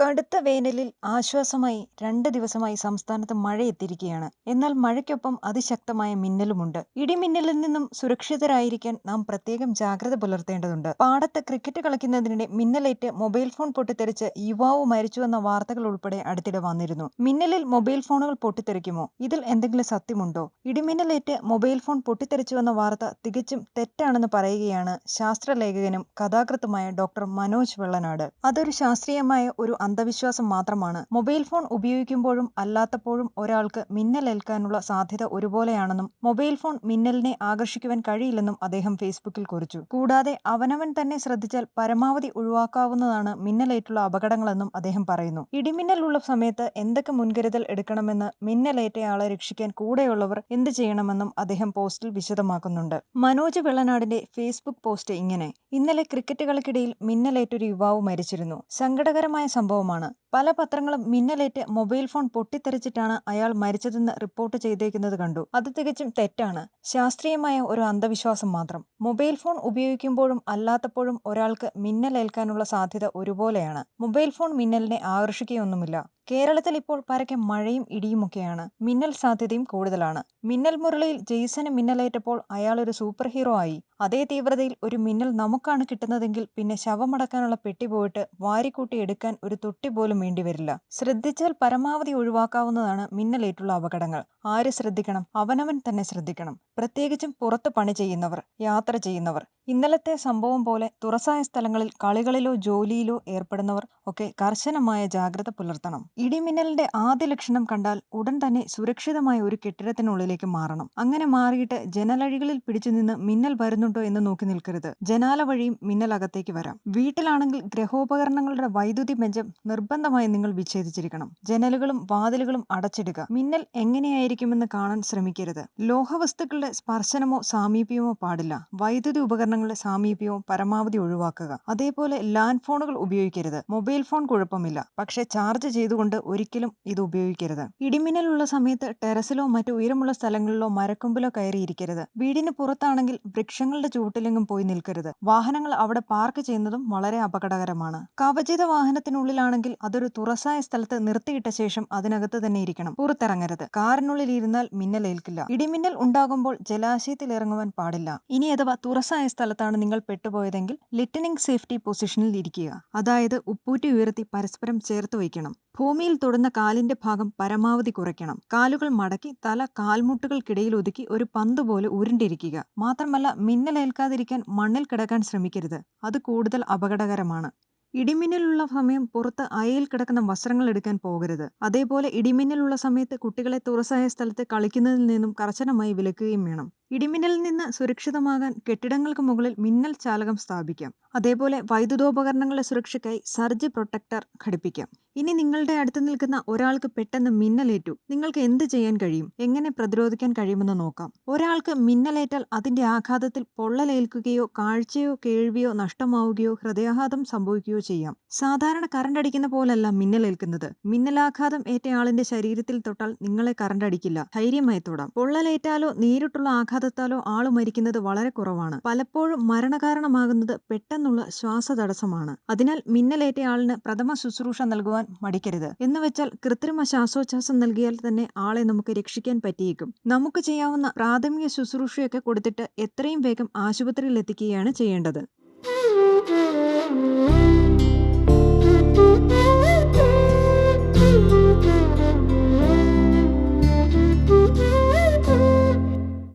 കടുത്ത വേനലിൽ ആശ്വാസമായി രണ്ട് ദിവസമായി സംസ്ഥാനത്ത് മഴയെത്തിയിരിക്കുകയാണ്. എന്നാൽ മഴയ്ക്കൊപ്പം അതിശക്തമായ മിന്നലുമുണ്ട്. ഇടിമിന്നലിൽ നിന്നും സുരക്ഷിതരായിരിക്കാൻ നാം പ്രത്യേകം ജാഗ്രത പുലർത്തേണ്ടതുണ്ട്. പാടത്ത് ക്രിക്കറ്റ് കളിക്കുന്നതിനിടെ മിന്നലേറ്റ് മൊബൈൽ ഫോൺ പൊട്ടിത്തെറിച്ച് യുവാവ് മരിച്ചുവെന്ന വാർത്തകൾ ഉൾപ്പെടെ അടുത്തിടെ വന്നിരുന്നു. മിന്നലിൽ മൊബൈൽ ഫോണുകൾ പൊട്ടിത്തെറിക്കുമോ? ഇതിൽ എന്തെങ്കിലും സത്യമുണ്ടോ? ഇടിമിന്നലേറ്റ് മൊബൈൽ ഫോൺ പൊട്ടിത്തെറിച്ചുവെന്ന വാർത്ത തികച്ചും തെറ്റാണെന്ന് പറയുകയാണ് ശാസ്ത്രലേഖകനും കഥാകൃത്തുമായ ഡോക്ടർ മനോജ് വെള്ളനാട്. അതൊരു ശാസ്ത്രീയമായ ഒരു അന്ധവിശ്വാസം മാത്രമാണ്. മൊബൈൽ ഫോൺ ഉപയോഗിക്കുമ്പോഴും അല്ലാത്തപ്പോഴും ഒരാൾക്ക് മിന്നലേൽക്കാനുള്ള സാധ്യത ഒരുപോലെയാണെന്നും മൊബൈൽ ഫോൺ മിന്നലിനെ ആകർഷിക്കുവാൻ കഴിയില്ലെന്നും അദ്ദേഹം ഫേസ്ബുക്കിൽ കുറിച്ചു. കൂടാതെ അവനവൻ തന്നെ ശ്രദ്ധിച്ചാൽ പരമാവധി ഒഴിവാക്കാവുന്നതാണ് മിന്നലേറ്റുള്ള അപകടങ്ങളെന്നും അദ്ദേഹം പറയുന്നു. ഇടിമിന്നലുള്ള സമയത്ത് എന്തൊക്കെ മുൻകരുതൽ എടുക്കണമെന്ന് മിന്നലേറ്റയാളെ രക്ഷിക്കാൻ കൂടെയുള്ളവർ എന്ത് ചെയ്യണമെന്നും അദ്ദേഹം പോസ്റ്റിൽ വിശദമാക്കുന്നുണ്ട്. മനോജ് വെള്ളനാടിന്റെ ഫേസ്ബുക്ക് പോസ്റ്റ് ഇങ്ങനെ. ഇന്നലെ ക്രിക്കറ്റ് കളിക്കിടയിൽ മിന്നലേറ്റൊരു യുവാവ് മരിച്ചിരുന്നു. സങ്കടകരമായ സംഭവമാണ്. പല പത്രങ്ങളും മിന്നലേറ്റ് മൊബൈൽ ഫോൺ പൊട്ടിത്തെറിച്ചിട്ടാണ് അയാൾ മരിച്ചതെന്ന് റിപ്പോർട്ട് ചെയ്തേക്കുന്നത് കണ്ടു. അത് തികച്ചും തെറ്റാണ്. ശാസ്ത്രീയമായ ഒരു അന്ധവിശ്വാസം മാത്രം. മൊബൈൽ ഫോൺ ഉപയോഗിക്കുമ്പോഴും അല്ലാത്തപ്പോഴും ഒരാൾക്ക് മിന്നലേൽക്കാനുള്ള സാധ്യത ഒരുപോലെയാണ്. മൊബൈൽ ഫോൺ മിന്നലിനെ ആകർഷിക്കുകയൊന്നുമില്ല. കേരളത്തിൽ ഇപ്പോൾ പരക്കെ മഴയും ഇടിയുമൊക്കെയാണ്. മിന്നൽ സാധ്യതയും കൂടുതലാണ്. മിന്നൽ മുരളിയിൽ ജെയ്സന് മിന്നലേറ്റപ്പോൾ ഒരു സൂപ്പർ ഹീറോ ആയി. അതേ തീവ്രതയിൽ ഒരു മിന്നൽ നമുക്കാണ് കിട്ടുന്നതെങ്കിൽ പിന്നെ ശവമടക്കാനുള്ള പെട്ടി പോയിട്ട് വാരിക്കൂട്ടി എടുക്കാൻ ഒരു തൊട്ടി പോലും വേണ്ടിവരില്ല. ശ്രദ്ധിച്ചാൽ പരമാവധി ഒഴിവാക്കാവുന്നതാണ് മിന്നലേറ്റുള്ള അപകടങ്ങൾ. ആര് ശ്രദ്ധിക്കണം? അവനവൻ തന്നെ ശ്രദ്ധിക്കണം. പ്രത്യേകിച്ചും പുറത്ത് പണി ചെയ്യുന്നവർ, യാത്ര ചെയ്യുന്നവർ. ഇന്നലത്തെ സംഭവം പോലെ തുറസായ സ്ഥലങ്ങളിൽ കളികളിലോ ജോലിയിലോ ഏർപ്പെടുന്നവർ ഒക്കെ കർശനമായ ജാഗ്രത പുലർത്തണം. ഇടിമിന്നലിന്റെ ആദ്യ ലക്ഷണം കണ്ടാൽ ഉടൻ തന്നെ സുരക്ഷിതമായ ഒരു കെട്ടിടത്തിനുള്ളിലേക്ക് മാറണം. അങ്ങനെ മാറിയിട്ട് ജനലഴികളിൽ പിടിച്ചു നിന്ന് മിന്നൽ വരുന്നുണ്ടോ എന്ന് നോക്കി നിൽക്കരുത്. ജനാല വഴിയും മിന്നൽ അകത്തേക്ക് വരാം. വീട്ടിലാണെങ്കിൽ ഗ്രഹോപകരണങ്ങളുടെ വൈദ്യുതി ബെഞ്ചം നിർബന്ധമായും നിങ്ങൾ വിച്ഛേദിച്ചിരിക്കണം. ജനലുകളും വാതിലുകളും അടച്ചിടുക. മിന്നൽ എങ്ങനെയായിരിക്കുമെന്ന് കാണാൻ ശ്രമിക്കരുത്. ലോഹവസ്തുക്കളുടെ സ്പർശനമോ സാമീപ്യമോ പാടില്ല. വൈദ്യുതി ഉപകരണങ്ങളുടെ സാമീപ്യവും പരമാവധി ഒഴിവാക്കുക. അതേപോലെ ലാൻഡ് ഫോണുകൾ ഉപയോഗിക്കരുത്. മൊബൈൽ ഫോൺ കുഴപ്പമില്ല. പക്ഷേ ചാർജ് ചെയ്തുകൊണ്ട് ഒരിക്കലും ഇത് ഉപയോഗിക്കരുത്. ഇടിമിന്നലുള്ള സമയത്ത് ടെറസിലോ മറ്റു ഉയരമുള്ള സ്ഥലങ്ങളിലോ മരക്കൊമ്പിലോ കയറിയിരിക്കരുത് വീടിന് പുറത്താണെങ്കിൽ വൃക്ഷങ്ങളുടെ ചുവട്ടിലെങ്ങും പോയി നിൽക്കരുത്. വാഹനങ്ങൾ അവിടെ പാർക്ക് ചെയ്യുന്നതും വളരെ അപകടകരമാണ്. കവചിത വാഹനത്തിനുള്ളിലാണെങ്കിൽ അതൊരു തുറസായ സ്ഥലത്ത് നിർത്തിയിട്ട ശേഷം അതിനകത്ത് തന്നെ ഇരിക്കണം. പുറത്തിറങ്ങരുത്. കാറിനുള്ളിൽ ഇരുന്നാൽ മിന്നലേൽക്കില്ല. ഇടിമിന്നൽ ഉണ്ടാകുമ്പോൾ ജലാശയത്തിൽ ഇറങ്ങുവാൻ പാടില്ല. ഇനി അഥവാ തുറസായ സ്ഥലത്താണ് നിങ്ങൾ പെട്ടുപോയതെങ്കിൽ ലിറ്റനിങ് സേഫ്റ്റി പൊസിഷനിൽ ഇരിക്കുക. അതായത് ഉപ്പൂറ്റി ഉയർത്തി പരസ്പരം ചേർത്ത് വയ്ക്കണം. ഭൂമിയിൽ തൊടുന്ന കാലിന്റെ ഭാഗം പരമാവധി കുറയ്ക്കണം. കാലുകൾ മടക്കി തല കാൽമുട്ടുകൾക്കിടയിൽ ഒതുക്കി ഒരു പന്ത് പോലെ ഉരുണ്ടിരിക്കുക. മാത്രമല്ല മിന്നലേൽക്കാതിരിക്കാൻ മണ്ണിൽ കിടക്കാൻ ശ്രമിക്കരുത്. അത് കൂടുതൽ അപകടകരമാണ്. ഇടിമിന്നലുള്ള സമയം പുറത്ത് അയയിൽ കിടക്കുന്ന വസ്ത്രങ്ങൾ എടുക്കാൻ പോകരുത്. അതേപോലെ ഇടിമിന്നലുള്ള സമയത്ത് കുട്ടികളെ തുറസായ സ്ഥലത്ത് കളിക്കുന്നതിൽ നിന്നും കർശനമായി വിലക്കുകയും വേണം. ഇടിമിന്നലിൽ നിന്ന് സുരക്ഷിതമാകാൻ കെട്ടിടങ്ങൾക്ക് മുകളിൽ മിന്നൽ ചാലകം സ്ഥാപിക്കാം. അതേപോലെ വൈദ്യുതോപകരണങ്ങളുടെ സുരക്ഷയ്ക്കായി സർജ് പ്രൊട്ടക്ടർ ഘടിപ്പിക്കാം. ഇനി നിങ്ങളുടെ അടുത്ത് നിൽക്കുന്ന ഒരാൾക്ക് പെട്ടെന്ന് മിന്നലേറ്റു. നിങ്ങൾക്ക് എന്ത് ചെയ്യാൻ കഴിയും? എങ്ങനെ പ്രതിരോധിക്കാൻ കഴിയുമെന്ന് നോക്കാം. ഒരാൾക്ക് മിന്നലേറ്റാൽ അതിന്റെ ആഘാതത്തിൽ പൊള്ളലേൽക്കുകയോ കാഴ്ചയോ കേൾവിയോ നഷ്ടമാവുകയോ ഹൃദയാഘാതം സംഭവിക്കുകയോ ചെയ്യാം. സാധാരണ കറണ്ട് അടിക്കുന്ന പോലല്ല മിന്നലേൽക്കുന്നത്. മിന്നലാഘാതം ഏറ്റയാളിന്റെ ശരീരത്തിൽ തൊട്ടാൽ നിങ്ങളെ കറണ്ട് അടിക്കില്ല ധൈര്യമായി തൊടാം. പൊള്ളലേറ്റാലോ നേരിട്ടുള്ള ആഘാതത്താലോ ആൾ മരിക്കുന്നത് വളരെ കുറവാണ്. പലപ്പോഴും മരണകാരണമാകുന്നത് പെട്ടെന്നുള്ള ശ്വാസതടസ്സമാണ്. അതിനാൽ മിന്നലേറ്റയാളിന് പ്രഥമ ശുശ്രൂഷ നൽകുവാൻ മടിക്കരുത്. എന്നുവെച്ചാൽ കൃത്രിമ ശ്വാസോച്ഛാസം നൽകിയാൽ തന്നെ ആളെ നമുക്ക് രക്ഷിക്കാൻ പറ്റിയേക്കും. നമുക്ക് ചെയ്യാവുന്ന പ്രാഥമിക ശുശ്രൂഷയൊക്കെ കൊടുത്തിട്ട് എത്രയും വേഗം ആശുപത്രിയിൽ എത്തിക്കുകയാണ് ചെയ്യേണ്ടത്.